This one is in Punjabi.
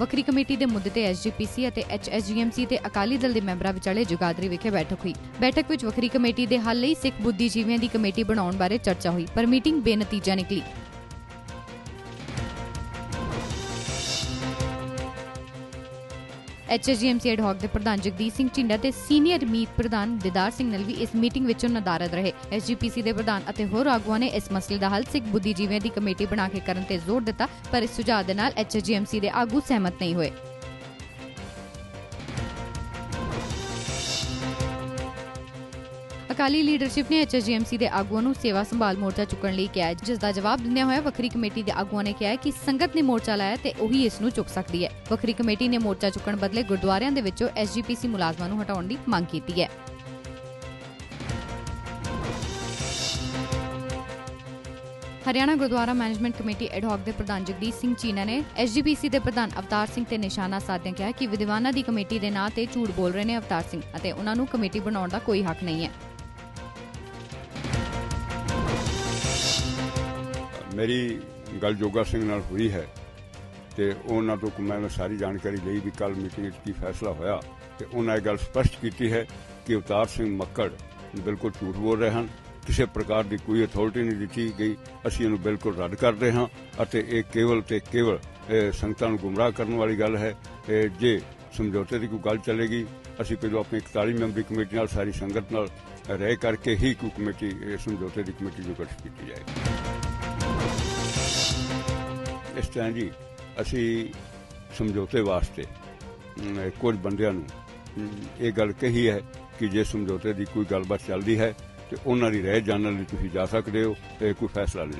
ਵੱਖਰੀ ਕਮੇਟੀ ਦੇ ਮੁੱਦੇ ਤੇ ਐਸਜੀਪੀਸੀ ਅਤੇ ਐਚਐਸਜੀਐਮਸੀ ਤੇ ਅਕਾਲੀ ਦਲ ਦੇ ਮੈਂਬਰਾਂ ਵਿਚਾਲੇ ਜੁਗਾਦਰੀ ਵਿਖੇ ਬੈਠਕ ਹੋਈ। ਬੈਠਕ ਵਿੱਚ ਵੱਖਰੀ ਕਮੇਟੀ ਦੇ ਹੱਲ ਲਈ ਸਿੱਖ ਬੁੱਧੀਜੀਵੀਆਂ ਦੀ ਕਮੇਟੀ ਬਣਾਉਣ ਬਾਰੇ ਚਰਚਾ ਹੋਈ, ਪਰ ਮੀਟਿੰਗ ਬੇਨਤੀਜਾ ਨਿਕਲੀ। ਐਚਐਸਜੀਐਮਸੀ ਐਡਹੌਕ ਦੇ ਪ੍ਰਧਾਨ ਜਗਦੀਸ਼ ਸਿੰਘ ਝਿੰਡਾ ਤੇ ਸੀਨੀਅਰ ਮੀਤ ਪ੍ਰਧਾਨ ਦਿਦਾਰ ਸਿੰਘ ਨਲਵੀ ਇਸ ਮੀਟਿੰਗ ਵਿੱਚੋਂ ਨਦਾਰਦ ਰਹੇ। ਐਸਜੀਪੀਸੀ ਦੇ ਪ੍ਰਧਾਨ ਅਤੇ ਹੋਰ ਆਗੂਆਂ ਨੇ ਇਸ ਮਸਲੇ ਦਾ ਹੱਲ, ਸਿੱਖ ਬੁੱਧੀਜੀਵੀਆਂ ਦੀ ਕਮੇਟੀ ਬਣਾ ਕੇ ਕਰਨ ਤੇ ਜ਼ੋਰ ਦਿੱਤਾ, ਪਰ ਇਸ ਸੁਝਾਅ ਦੇ ਨਾਲ ਐਚਐਸਜੀਐਮਸੀ ਦੇ ਆਗੂ ਸਹਿਮਤ ਨਹੀਂ ਹੋਏ। ਅਕਾਲੀ ਲੀਡਰਸ਼ਿਪ ਨੇ ਐਚਐਸਜੀਐਮਸੀ ਦੇ ਆਗੂਆਂ ਨੂੰ ਸੇਵਾ ਸੰਭਾਲ ਮੋਰਚਾ ਚੁੱਕਣ ਲਈ ਕਿਹਾ ਹੈ, ਜਿਸ ਦਾ ਜਵਾਬ ਦਿੰਦਿਆਂ ਹੋਇਆ ਵੱਖਰੀ ਕਮੇਟੀ ਦੇ ਆਗੂਆਂ ਨੇ ਕਿਹਾ ਕਿ ਸੰਗਤ ਨੇ ਮੋਰਚਾ ਲਾਇਆ ਤੇ ਉਹੀ ਇਸ ਨੂੰ ਚੁੱਕ ਸਕਦੀ ਹੈ। ਵੱਖਰੀ ਕਮੇਟੀ ਨੇ ਮੋਰਚਾ ਚੁੱਕਣ ਬਦਲੇ ਗੁਰਦੁਆਰਿਆਂ ਦੇ ਵਿੱਚੋਂ ਐਸਜੀਪੀਸੀ ਮੁਲਾਜ਼ਮਾਂ ਨੂੰ ਹਟਾਉਣ ਦੀ ਮੰਗ ਕੀਤੀ ਹੈ। Haryana Gurdwara management committee ad hoc ਦੇ ਪ੍ਰਧਾਨ ਜਗਦੀਸ਼ ਸਿੰਘ ਚੀਨਾ ਨੇ ਐਸਜੀਪੀਸੀ ਦੇ ਪ੍ਰਧਾਨ ਅਵਤਾਰ ਸਿੰਘ ਤੇ ਨਿਸ਼ਾਨਾ ਸਾਧਿਆਂ ਕਿਹਾ ਕਿ ਵਿਦਵਾਨਾਂ ਦੀ ਕਮੇਟੀ ਦੇ ਨਾਂ ਤੇ ਝੂਠ ਬੋਲ ਰਹੇ ਨੇ ਅਵਤਾਰ ਸਿੰਘ ਅਤੇ ਉਹਨਾਂ ਨੂੰ ਕਮੇਟੀ ਬਣਾਉਣ ਦਾ ਕੋਈ ਹੱਕ ਨਹੀਂ ਹੈ। ਮੇਰੀ ਗੱਲ ਜੋਗਾ ਸਿੰਘ ਨਾਲ ਹੋਈ ਹੈ ਤੇ ਉਹਨਾਂ ਤੋਂ ਮੈਂ ਸਾਰੀ ਜਾਣਕਾਰੀ ਲਈ ਵੀ ਕੱਲ ਮੀਟਿੰਗ ਵਿੱਚ ਕੀ ਫੈਸਲਾ ਹੋਇਆ ਤੇ ਉਹਨਾਂ ਇਹ ਗੱਲ ਸਪਸ਼ਟ ਕੀਤੀ ਹੈ ਕਿ ਅਵਤਾਰ ਸਿੰਘ ਮੱਕੜ ਬਿਲਕੁਲ ਝੂਠ ਬੋਲ ਰਹੇ ਹਨ। ਕਿਸੇ ਪ੍ਰਕਾਰ ਦੀ ਕੋਈ ਅਥਾਰਟੀ ਨਹੀਂ ਦਿੱਤੀ ਗਈ। ਅਸੀਂ ਇਹਨੂੰ ਬਿਲਕੁਲ ਰੱਦ ਕਰਦੇ ਹਾਂ ਅਤੇ ਇਹ ਕੇਵਲ ਤੇ ਕੇਵਲ ਸੰਗਤਾਂ ਨੂੰ ਗੁੰਮਰਾਹ ਕਰਨ ਵਾਲੀ ਗੱਲ ਹੈ। ਜੇ ਸਮਝੌਤੇ ਦੀ ਕੋਈ ਗੱਲ ਚੱਲੇਗੀ, ਅਸੀਂ ਪਹਿਲਾਂ ਆਪਣੀ 41 ਮੈਂਬਰੀ ਕਮੇਟੀ ਨਾਲ, ਸਾਰੀ ਸੰਗਤ ਨਾਲ ਰਹਿ ਕਰਕੇ ਹੀ ਕੋਈ ਕਮੇਟੀ ਸਮਝੌਤੇ ਦੀ ਕਮੇਟੀ ਜੋ ਗਠਿਤ ਕੀਤੀ ਜਾਏਗੀ। ਇਸ ਤਰ੍ਹਾਂ ਜੀ, ਅਸੀਂ ਸਮਝੌਤੇ ਵਾਸਤੇ ਕੁਝ ਬੰਦਿਆਂ ਨੂੰ, ਇਹ ਗੱਲ ਕਹੀ ਹੈ ਕਿ ਜੇ ਸਮਝੌਤੇ ਦੀ ਕੋਈ ਗੱਲਬਾਤ ਚੱਲਦੀ ਹੈ, ਤੇ ਉਹਨਾਂ ਦੀ ਰਹਿ ਜਾਣਨ ਲਈ ਤੁਸੀਂ ਜਾ ਸਕਦੇ ਹੋ, ਤੇ ਕੋਈ ਫੈਸਲਾ ਲੈ